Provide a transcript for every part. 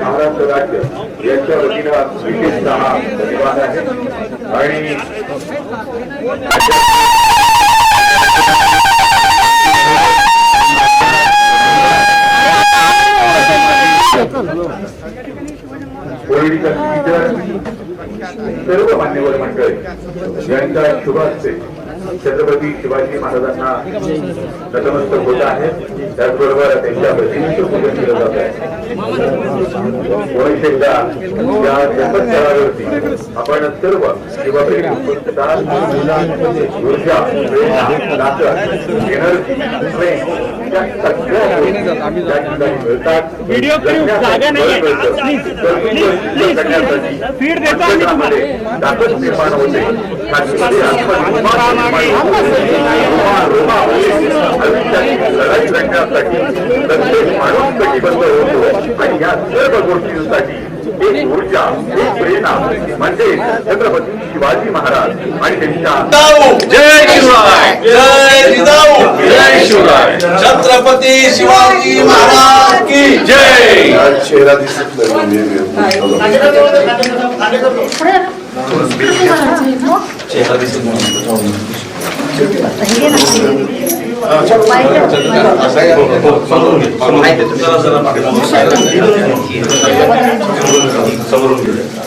महाराष्ट्र राज्य यांच्या वतीनं विशेषतः धन्यवाद आहे. आणि सर्व मान्यवर मंडळी यांच्या शुभाचे छत्रपती शिवाजी महाराजांना नतमस्तक होत आहे त्याचबरोबर त्यांच्या प्रतिमेचं पूजन केलं जात आहे पुणे एकदा या जन्मस्थळावरती आपण सर्व किंवा ऊर्जा प्रेरणा ताकद एनर्जी व्हिडिओ क्लिप जागा please. Feed देतो आम्ही तुम्हाला. प्रत्येक माणूस कटिबद्ध होतो आणि या सर्व गोष्टींसाठी एक ऊर्जा एक प्रेरणा म्हणजे छत्रपती शिवाजी महाराज आणि त्यांच्या जय शिवराय जय जिजाऊ जय शिवराय छत्रपती शिवाजी महाराज की जय. चेहरा दिसत नाही चेहरा दिसत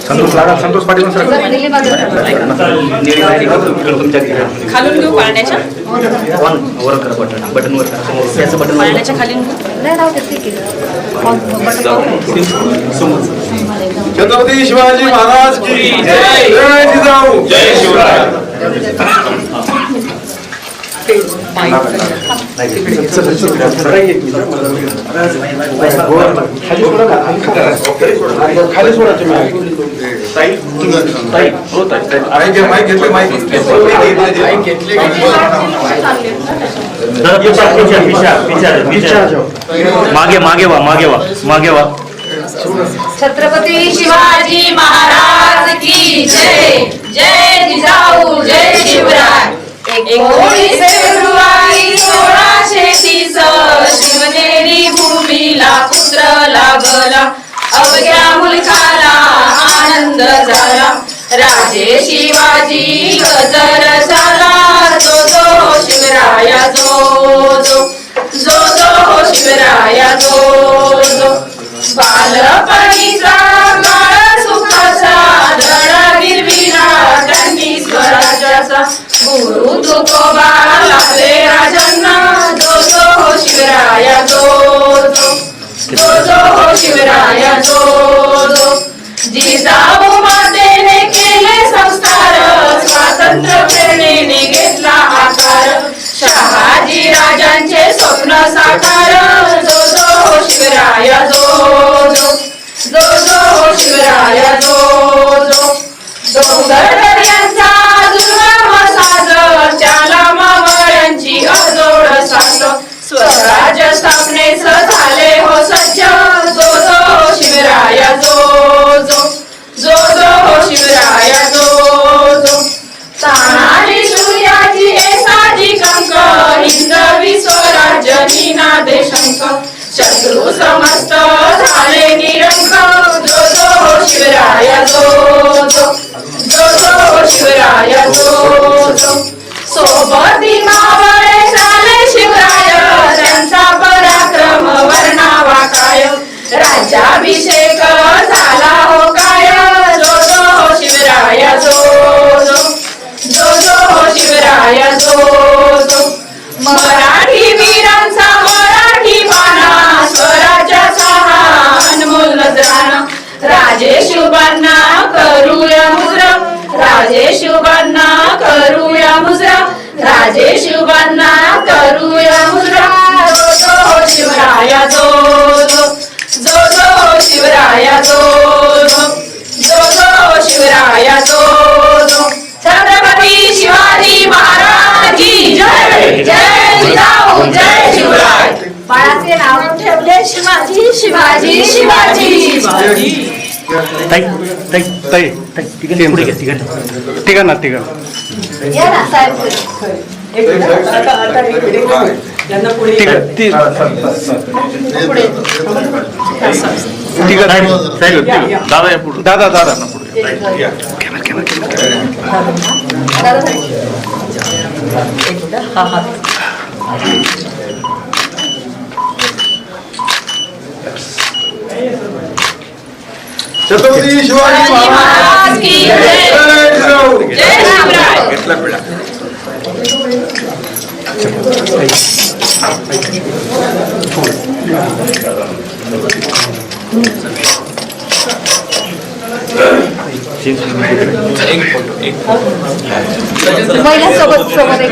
संतोष पाटील सर खालून घेऊ? पाळण्याच्या वर करा बटन बटन वर करा समोर त्याचं बटन पाळण्याच्या खालून घेऊ छत्रपती शिवाजी महाराज की जय. जय जिजाऊ. जय शिवराय. खाली सोडा तुम्ही माईक घेतले माईक घेतले मागे मागे वा मागे वा मागे वा. छत्रपती शिवाजी महाराज की जय. जय जिजाऊ जय शिवराय. एकोणीस फेब्रुवारी सोळाशे तीस शिवनेरी भूमीला पुत्र लागला. अवघ्या मुलखाला आनंद झाला. राजे शिवाजी गजर झाला. स्वराज्याचा गुरु तुकोबा लागले राजांना जो जो शिवराया जो जो जो जो शिवराया जो जो जिजाऊ मातेने केले संस्कार स्वातंत्र्य प्रेरणेने घेतला आकार. शहाजी राजांचे स्वप्न साकार जो जो शिवराया जो स्वराज्य देशंक शत्रू समस्त झाले निरंक जो जो शिवराय जो जो जो जो शिवराय जो जो. सोबती मावळे झाले शिवराय त्यांचा पराक्रम वर्णावा काय राज्याभिषेक झाला हो राजे शिवबांना करूया मुजरा राजे शिवबांना करूया मुजरा. जो जो शिवराया जो जो जो जो शिवराया जो जो जो जो शिवराया जो. जो छत्रपती शिवाजी महाराज की जय जय जिजाऊ जय शिवराय. बाळाचे नाव ठेवले शिवाजी शिवाजी. शिवाजी. ताई ताई ताई ताई तिघांना पुढे घ्या तिघांना तिघांना तिघांना या ना साहेब तिघ ती तिघ दादा या पुढे दादा दादा ना पुढे छत्रपती शिवाजी शिवाजी महाराज की जय. जय. जिजाऊ जय शिवराय. महिलांसोबत सोबत एक